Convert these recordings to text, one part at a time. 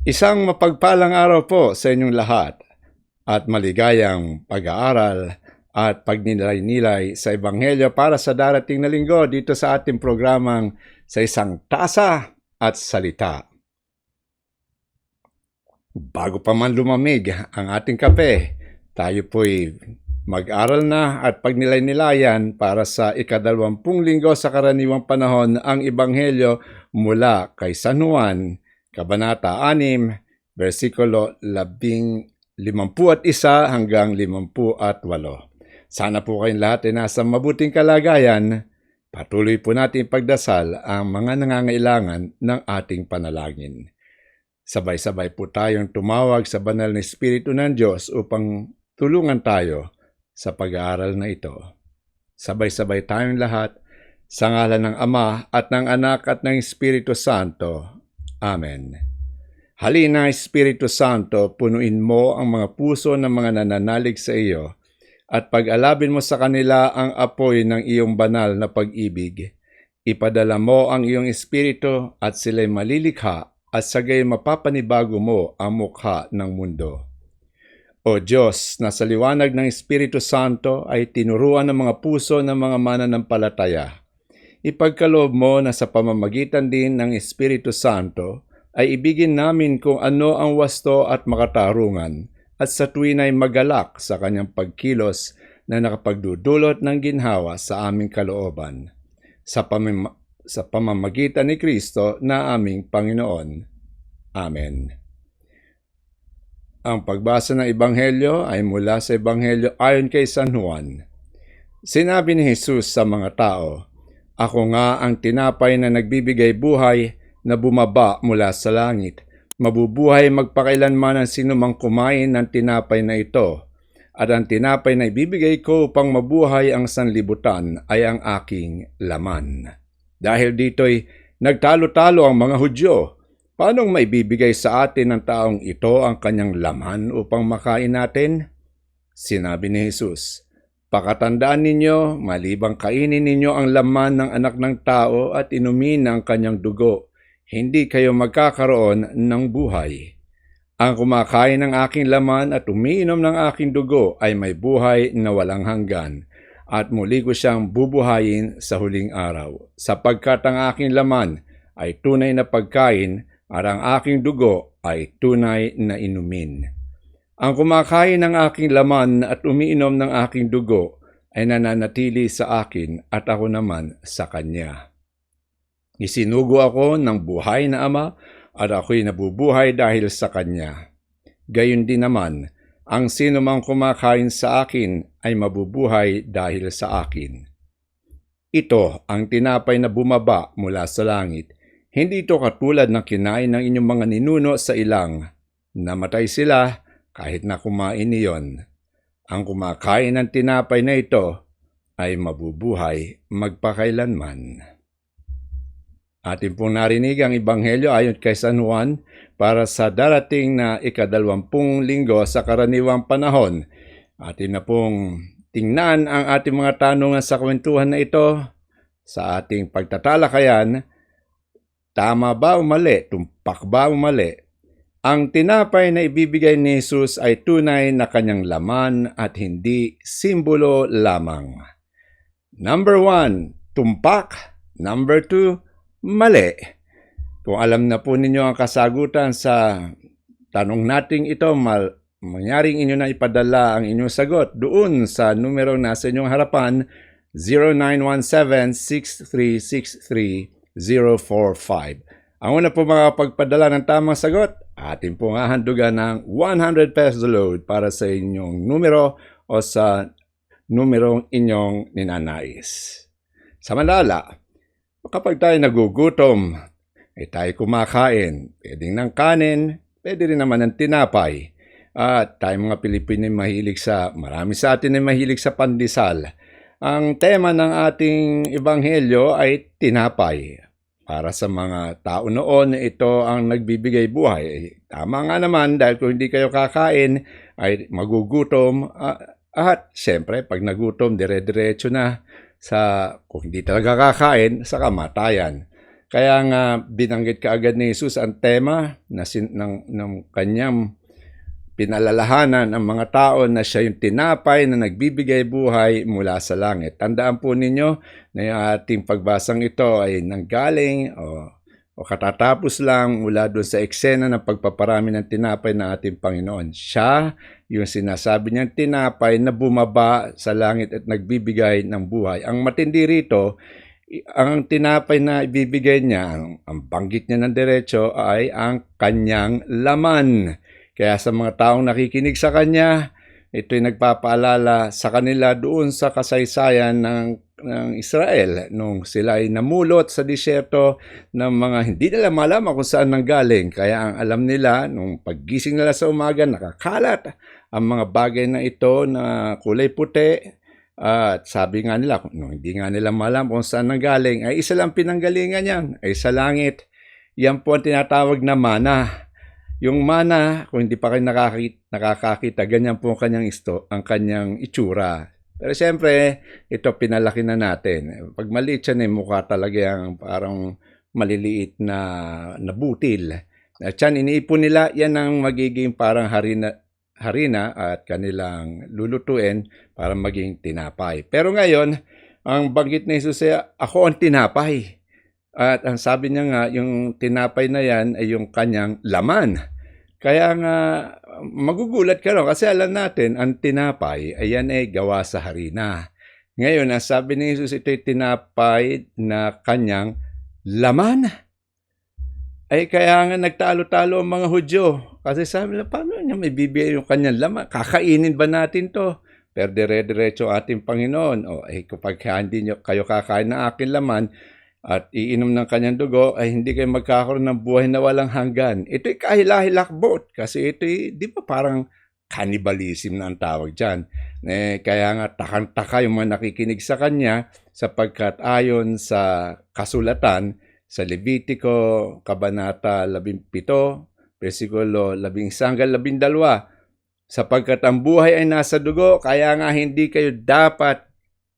Isang mapagpalang araw po sa inyong lahat at maligayang pag-aaral at pagninilay-nilay sa Ebanghelyo para sa darating na linggo dito sa ating programang sa isang tasa at salita. Bago pa man lumamig ang ating kape, tayo po'y mag-aral na at pagnilay-nilayan para sa ikadalawampung linggo sa karaniwang panahon ang Ebanghelyo mula kay San Juan, Kabanata 6, versikulo 51 hanggang 58. Sana po kayong lahat ay nasa mabuting kalagayan. Patuloy po natin pagdasal ang mga nangangailangan ng ating panalangin. Sabay-sabay po tayong tumawag sa banal na Espiritu ng Diyos upang tulungan tayo sa pag-aaral na ito. Sabay-sabay tayong lahat sa ngalan ng Ama at ng Anak at ng Espiritu Santo. Amen. Halina, Espiritu Santo, punuin mo ang mga puso ng mga nananalig sa iyo at pag-alabin mo sa kanila ang apoy ng iyong banal na pag-ibig. Ipadala mo ang iyong Espiritu at sila'y malilikha at sagay mapapanibago mo ang mukha ng mundo. O Diyos, na sa liwanag ng Espiritu Santo ay tinuruan ng mga puso ng mga mananampalataya. Ipagkaloob mo na sa pamamagitan din ng Espiritu Santo ay ibigin namin kung ano ang wasto at makatarungan at sa tuwin ay magalak sa kanyang pagkilos na nakapagdudulot ng ginhawa sa aming kalooban. Sa, pamim- sa pamamagitan ni Kristo na aming Panginoon. Amen. Ang pagbasa ng Ebanghelyo ay mula sa Ebanghelyo ayon kay San Juan. Sinabi ni Jesus sa mga tao, Ako nga ang tinapay na nagbibigay buhay na bumaba mula sa langit. Mabubuhay magpakailanman ang sinumang kumain ng tinapay na ito. At ang tinapay na ibibigay ko upang mabuhay ang sanlibutan ay ang aking laman. Dahil dito'y nagtalo-talo ang mga Hudyo. Paano maibibigay sa atin ng taong ito ang kanyang laman upang makain natin? Sinabi ni Jesus, Pakatandaan ninyo, malibang kainin ninyo ang laman ng anak ng tao at inumin ang kanyang dugo, hindi kayo magkakaroon ng buhay. Ang kumakain ng aking laman at umiinom ng aking dugo ay may buhay na walang hanggan, at muli ko siyang bubuhayin sa huling araw, sapagkat ang aking laman ay tunay na pagkain at ang aking dugo ay tunay na inumin. Ang kumakain ng aking laman at umiinom ng aking dugo ay nananatili sa akin at ako naman sa kanya. Isinugo ako ng buhay na ama at ako'y nabubuhay dahil sa kanya. Gayun din naman, ang sino mang kumakain sa akin ay mabubuhay dahil sa akin. Ito ang tinapay na bumaba mula sa langit. Hindi ito katulad ng kinain ng inyong mga ninuno sa ilang. Namatay sila kahit na kumain niyon. Ang kumakain ng tinapay na ito ay mabubuhay magpakailanman. Atin pong narinig ang Ebanghelyo ayon kay San Juan para sa darating na ikadalwampung linggo sa karaniwang panahon. Atin na pong tingnan ang ating mga tanungan sa kwentuhan na ito sa ating pagtatalakayan. Tama ba o mali? Tumpak ba o mali? Ang tinapay na ibibigay ni Jesus ay tunay na kanyang laman at hindi simbolo lamang. Number one, tumpak. Number two, mali. Kung alam na po ninyo ang kasagutan sa tanong nating ito, mal mangyaring inyo na ipadala ang inyong sagot doon sa numero na sa inyong harapan 0917-6363-045. Ang una po mga pagpadala ng tamang sagot, atin pong hahandugan ng 100 pesos load para sa inyong numero o sa numerong inyong ninanais. Samantala, kapag tayo nagugutom, eh tayo kumakain, pwedeng ng kanin, pwede rin naman ng tinapay. At tayo mga Pilipino ay mahilig sa, marami sa atin ay mahilig sa pandesal. Ang tema ng ating ebanghelyo ay tinapay. Para sa mga tao noon, ito ang nagbibigay buhay. Tama nga naman dahil kung hindi kayo kakain, ay magugutom. At siyempre, pag nagutom, dire-diretso na sa kung hindi talaga kakain, sa kamatayan. Kaya nga binanggit kaagad ni Jesus ang tema na sin, ng, ng kanyang pinalalahanan ang mga tao na siya yung tinapay na nagbibigay buhay mula sa langit. Tandaan po ninyo na yung ating pagbasang ito ay nanggaling o, o katatapos lang mula doon sa eksena ng pagpaparami ng tinapay ng ating Panginoon. Siya yung sinasabi niyang tinapay na bumaba sa langit at nagbibigay ng buhay. Ang matindi rito, ang tinapay na ibibigay niya, ang, ang banggit niya ng diretso ay ang kanyang laman. Kaya sa mga taong nakikinig sa kanya, ito'y nagpapaalala sa kanila doon sa kasaysayan ng, ng Israel nung sila ay namulot sa disyerto ng mga hindi nila malaman kung saan nanggaling. Kaya ang alam nila, nung paggising nila sa umaga, nakakalat ang mga bagay na ito na kulay puti, at sabi nga nila, no, hindi nga nila malam kung saan nanggaling, ay isa lang pinanggalingan yan, ay sa langit. Yan po ang tinatawag na mana. Yung mana, kung hindi pa kayo nakakita, nakakakita ganyan po ang kanyang isto, ang kanyang itsura. Pero siyempre, ito pinalaki na natin. Pag maliit siya, eh, mukha talaga yung parang maliliit na, na butil. At yan, iniipon nila, yan ang magiging parang harina, harina at kanilang lulutuin para maging tinapay. Pero ngayon, ang banggit ni Jesus ay, ako ang tinapay. At ang sabi niya nga, yung tinapay na yan ay yung kanyang laman. Kaya nga, magugulat ka rin kasi alam natin, ang tinapay, ayan ay gawa sa harina. Ngayon, ang sabi ni Jesus, ito'y tinapay na kanyang laman. Ay kaya nga nagtalo-talo ang mga Hudyo. Kasi sabi nila, paano niya may bibigay yung kanyang laman? Kakainin ba natin to? Pero dire-diretso ating Panginoon. O, eh, kapag hindi nyo, kayo kakain ng aking laman, at iinom ng kanyang dugo ay hindi kayo magkakaroon ng buhay na walang hanggan. Ito'y kahilahilakbot kasi ito'y di ba parang cannibalism na ang tawag dyan. Eh, kaya nga takang-taka yung mga nakikinig sa kanya sapagkat ayon sa kasulatan sa Levitico Kabanata 17, versikulo 11 hanggang 12, sapagkat ang buhay ay nasa dugo, kaya nga hindi kayo dapat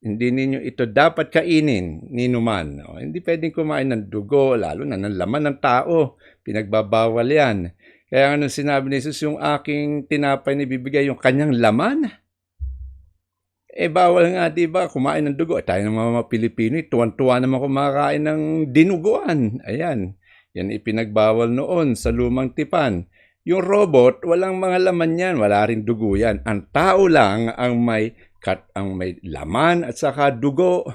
hindi ninyo ito dapat kainin ni numan. O, hindi pwedeng kumain ng dugo, lalo na ng laman ng tao. Pinagbabawal yan. Kaya nga nung sinabi ni Jesus, yung aking tinapay na bibigay yung kanyang laman, eh bawal nga, di ba, kumain ng dugo. Tayo ng mga Pilipino, eh, tuwan-tuwa naman kumakain ng dinuguan. Ayan, yan ipinagbawal noon sa lumang tipan. Yung robot, walang mga laman yan, wala rin dugo yan. Ang tao lang ang may kat ang may laman at saka dugo.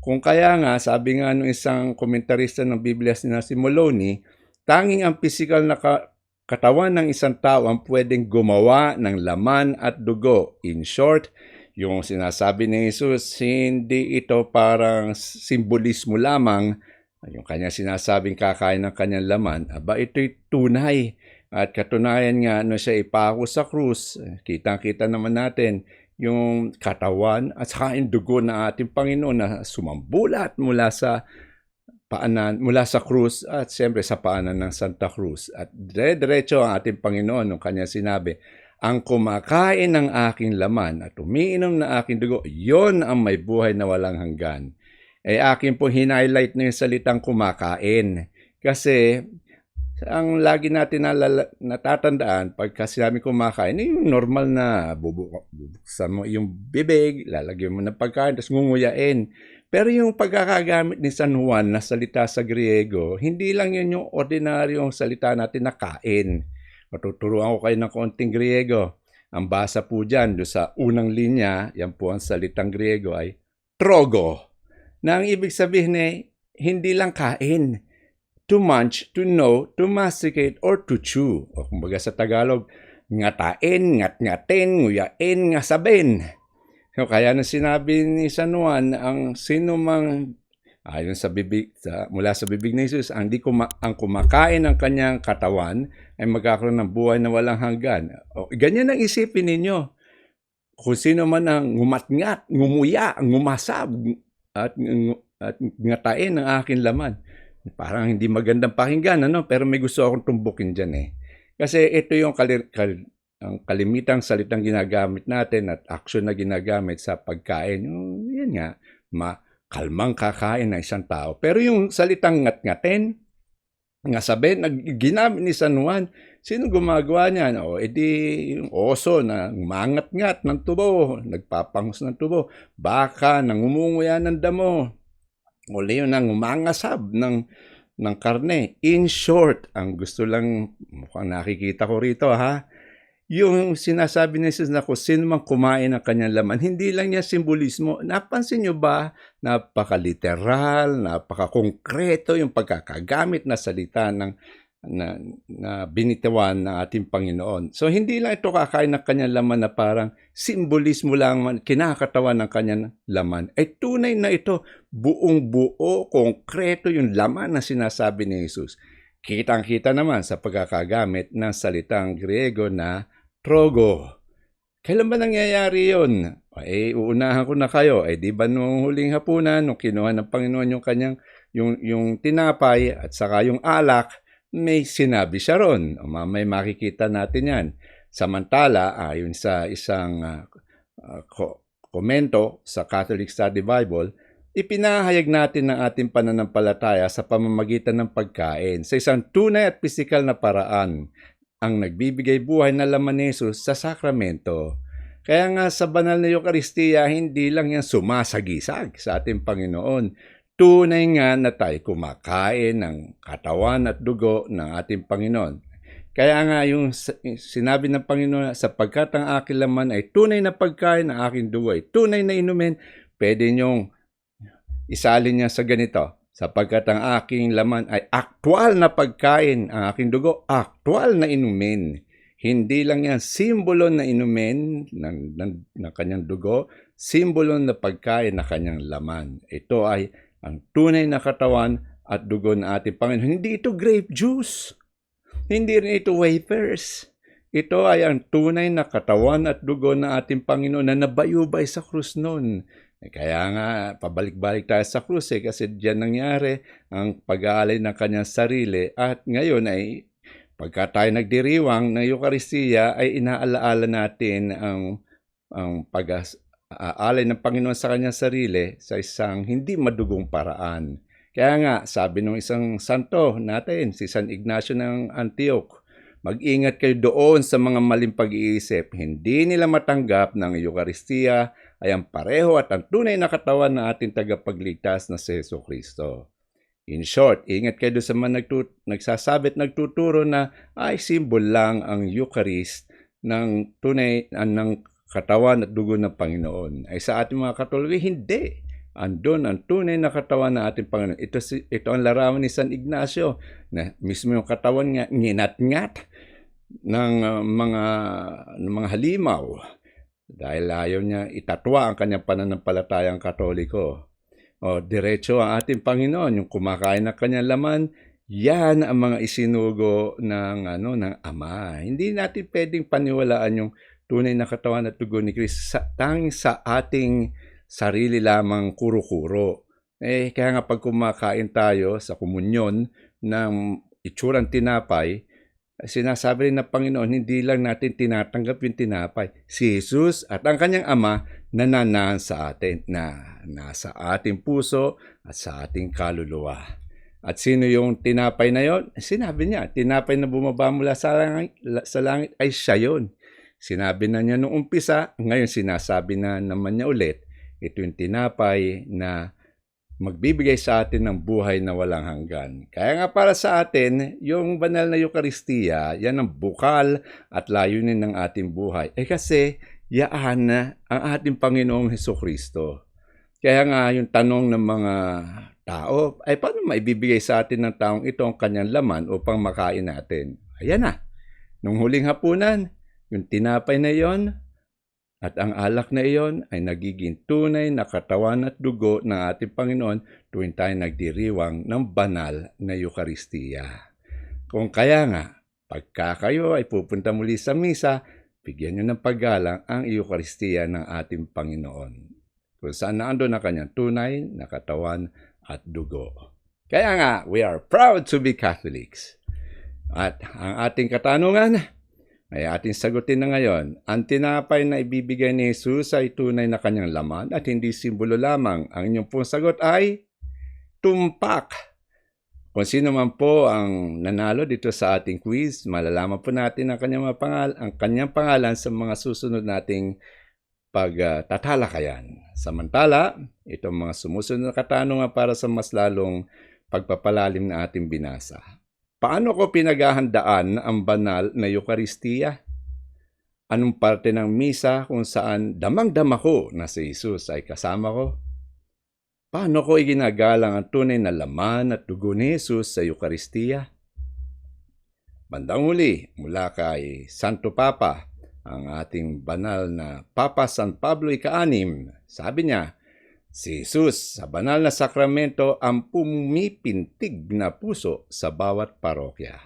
Kung kaya nga, sabi nga ng isang komentarista ng Biblia na si Moloney, tanging ang physical na ka- katawan ng isang tao ang pwedeng gumawa ng laman at dugo. In short, yung sinasabi ni Jesus, hindi ito parang simbolismo lamang, yung kanya sinasabing kakain ng kanyang laman, aba ito'y tunay. At katunayan nga, no siya ipako sa krus, kitang-kita naman natin, yung katawan at saka yung dugo ng ating Panginoon na sumambulat mula sa paanan, mula sa krus at siyempre sa paanan ng Santa Cruz. At dire-diretso ang ating Panginoon nung kanya sinabi, ang kumakain ng aking laman at umiinom ng aking dugo, yon ang may buhay na walang hanggan. Eh akin po hinighlight na yung salitang kumakain. Kasi ang lagi natin nalala, natatandaan pagka sinabi kumakain, eh, yung normal na bubuk bubuksan mo yung bibig, lalagyan mo ng pagkain, tapos ngunguyain. Pero yung pagkakagamit ni San Juan na salita sa Griego, hindi lang yun yung ordinaryong salita natin na kain. Matuturuan ko kayo ng konting Griego. Ang basa po dyan, do sa unang linya, yan po ang salitang Griego ay trogo. Na ang ibig sabihin ay hindi lang kain, to munch, to know, to masticate, or to chew. O kumbaga sa Tagalog, ngatain, ngat-ngatin, nguyain, ngasabin. So, kaya na sinabi ni San Juan, ang sino mang ayon sa bibig sa, mula sa bibig ni Jesus, ang di kuma, ang kumakain ng kanyang katawan ay magkakaroon ng buhay na walang hanggan. O, ganyan ang isipin ninyo. Kung sino man ang ngumat-ngat, ngumuya, ngumasab, at, at ngatain ang aking laman Parang hindi magandang pakinggan, ano? Pero may gusto akong tumbukin dyan eh. Kasi ito yung kal- kal- ang kalimitang salitang ginagamit natin at action na ginagamit sa pagkain. Yung, yan nga, ma- kalmang kakain ng isang tao. Pero yung salitang ngat-ngatin, nga sabi, ginamit ni San Juan, sino gumagawa niyan? O, edi yung oso na mangat-ngat ng tubo, nagpapangus ng tubo, baka nangumunguya ng damo, leon nang umangasab ng, ng karne. In short, ang gusto lang, mukhang nakikita ko rito ha, yung sinasabi ni Jesus na kung sino man kumain ng kanyang laman, hindi lang niya simbolismo. Napansin niyo ba? Napaka-literal, napaka-konkreto yung pagkakagamit na salita ng na, na binitawan ng ating Panginoon. So hindi lang ito kakain ng kanyang laman na parang simbolismo lang kinakatawan ng kanyang laman. Ay tunay na ito, buong buo, konkreto yung laman na sinasabi ni Jesus. Kitang-kita naman sa pagkakagamit ng salitang Griego na trogo. Kailan ba nangyayari yun? Eh, uunahan ko na kayo. Eh, di ba nung huling hapunan, nung kinuha ng Panginoon yung kanyang, yung, yung tinapay at saka yung alak, may sinabi siya ron. O, makikita natin yan. Samantala, ayon sa isang uh, ko- komento sa Catholic Study Bible, ipinahayag natin ang ating pananampalataya sa pamamagitan ng pagkain sa isang tunay at pisikal na paraan ang nagbibigay buhay na laman ni Jesus sa sakramento. Kaya nga sa banal na Eukaristiya, hindi lang yan sumasagisag sa ating Panginoon. Tunay nga na tayo kumakain ng katawan at dugo ng ating Panginoon. Kaya nga yung sinabi ng Panginoon, sapagkat ang aking laman ay tunay na pagkain, ang aking dugo ay tunay na inumin, pwede niyong isalin niya sa ganito, sapagkat ang aking laman ay aktwal na pagkain, ang aking dugo aktwal na inumin. Hindi lang yan simbolo na inumin ng, ng, ng kanyang dugo, simbolo na pagkain na kanyang laman. Ito ay ang tunay na katawan at dugo ng ating Panginoon. Hindi ito grape juice. Hindi rin ito wafers. Ito ay ang tunay na katawan at dugo ng ating Panginoon na nabayubay sa krus noon. Eh, Kaya nga, pabalik-balik tayo sa krus eh, kasi diyan nangyari ang pag-aalay ng kanyang sarili at ngayon ay pagka tayo nagdiriwang ng Eukaristiya ay inaalaala natin ang, ang pag-aalay ng Panginoon sa kanyang sarili sa isang hindi madugong paraan. Kaya nga, sabi ng isang santo natin, si San Ignacio ng Antioch, mag-ingat kayo doon sa mga maling pag-iisip. Hindi nila matanggap ng Eukaristiya ay ang pareho at ang tunay na katawan ng ating tagapagligtas na si Yeso Kristo. In short, ingat kayo sa mga nagtut- nagsasabi nagtuturo na ay simbol lang ang Eucharist ng tunay uh, ng katawan at dugo ng Panginoon. Ay sa ating mga Katoliko, hindi. Andun ang tunay na katawan ng ating Panginoon. Ito, ito ang larawan ni San Ignacio na mismo yung katawan nga nginat-ngat ng uh, mga ng mga halimaw dahil ayaw niya itatwa ang kanyang pananampalatayang katoliko. O, diretso ang ating Panginoon, yung kumakain ng kanyang laman, yan ang mga isinugo ng, ano, ng Ama. Hindi natin pwedeng paniwalaan yung tunay na katawan at tugon ni Kristo sa, tanging sa ating sarili lamang kuro-kuro. Eh, kaya nga pag kumakain tayo sa komunyon ng itsurang tinapay, sinasabi rin ng Panginoon, hindi lang natin tinatanggap yung tinapay. Si Jesus at ang kanyang Ama nananahan sa atin, na nasa ating puso at sa ating kaluluwa. At sino yung tinapay na yon? Sinabi niya, tinapay na bumaba mula sa langit, sa langit ay siya yon. Sinabi na niya noong umpisa, ngayon sinasabi na naman niya ulit, ito yung tinapay na magbibigay sa atin ng buhay na walang hanggan. Kaya nga para sa atin, yung banal na Eukaristiya, yan ang bukal at layunin ng ating buhay. Eh kasi, yaan ang ating Panginoong Heso Kristo. Kaya nga yung tanong ng mga tao, ay paano maibibigay sa atin ng taong ito ang kanyang laman upang makain natin? Ayan na. Nung huling hapunan, yung tinapay na yon at ang alak na iyon ay nagiging tunay na katawan at dugo ng ating Panginoon tuwing tayo nagdiriwang ng banal na Eukaristiya. Kung kaya nga, pagka kayo ay pupunta muli sa misa, bigyan nyo ng paggalang ang Eukaristiya ng ating Panginoon. Kung saan naando na kanyang tunay na katawan at dugo. Kaya nga, we are proud to be Catholics. At ang ating katanungan, ay ating sagutin na ngayon. Ang tinapay na ibibigay ni Jesus ay tunay na kanyang laman at hindi simbolo lamang. Ang inyong pong sagot ay tumpak. Kung sino man po ang nanalo dito sa ating quiz, malalaman po natin ang kanyang, pangal ang kanyang pangalan sa mga susunod nating pagtatalakayan. Samantala, itong mga sumusunod na katanungan para sa mas lalong pagpapalalim na ating binasa. Paano ko pinaghahandaan ang banal na Eukaristiya? Anong parte ng misa kung saan damang-dama ko na si Jesus ay kasama ko? Paano ko iginagalang ang tunay na laman at dugo ni Jesus sa Eukaristiya? Bandang huli, mula kay Santo Papa, ang ating banal na Papa San Pablo Ika-anim, sabi niya, Si Jesus sa banal na sakramento ang pumipintig na puso sa bawat parokya.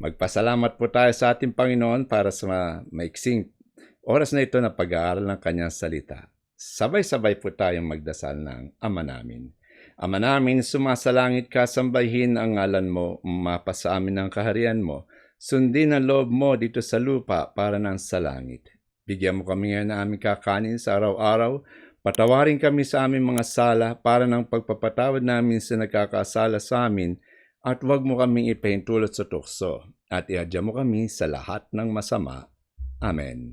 Magpasalamat po tayo sa ating Panginoon para sa maiksing oras na ito na pag-aaral ng kanyang salita. Sabay-sabay po tayong magdasal ng Ama namin. Ama namin, sumasalangit ka, sambahin ang ngalan mo, mapa sa amin ang kaharian mo, sundin ang loob mo dito sa lupa para nang sa langit. Bigyan mo kami ngayon na aming kakanin sa araw-araw, Patawarin kami sa aming mga sala para ng pagpapatawad namin sa nagkakasala sa amin at huwag mo kaming ipahintulot sa tukso at iadya mo kami sa lahat ng masama. Amen.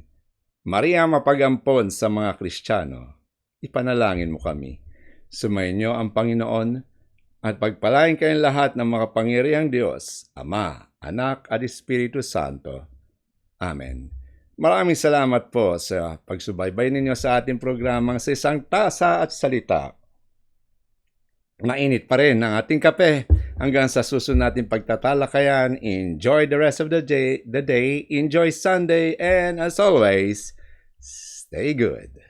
Maria mapagampon sa mga Kristiyano, ipanalangin mo kami. Sumayin ang Panginoon at pagpalain kayong lahat ng mga pangyariang Diyos, Ama, Anak at Espiritu Santo. Amen. Maraming salamat po sa pagsubaybay ninyo sa ating programang sa isang tasa at salita. Mainit pa rin ang ating kape hanggang sa susunod nating pagtatalakayan. Enjoy the rest of the day, the day. Enjoy Sunday and as always, stay good.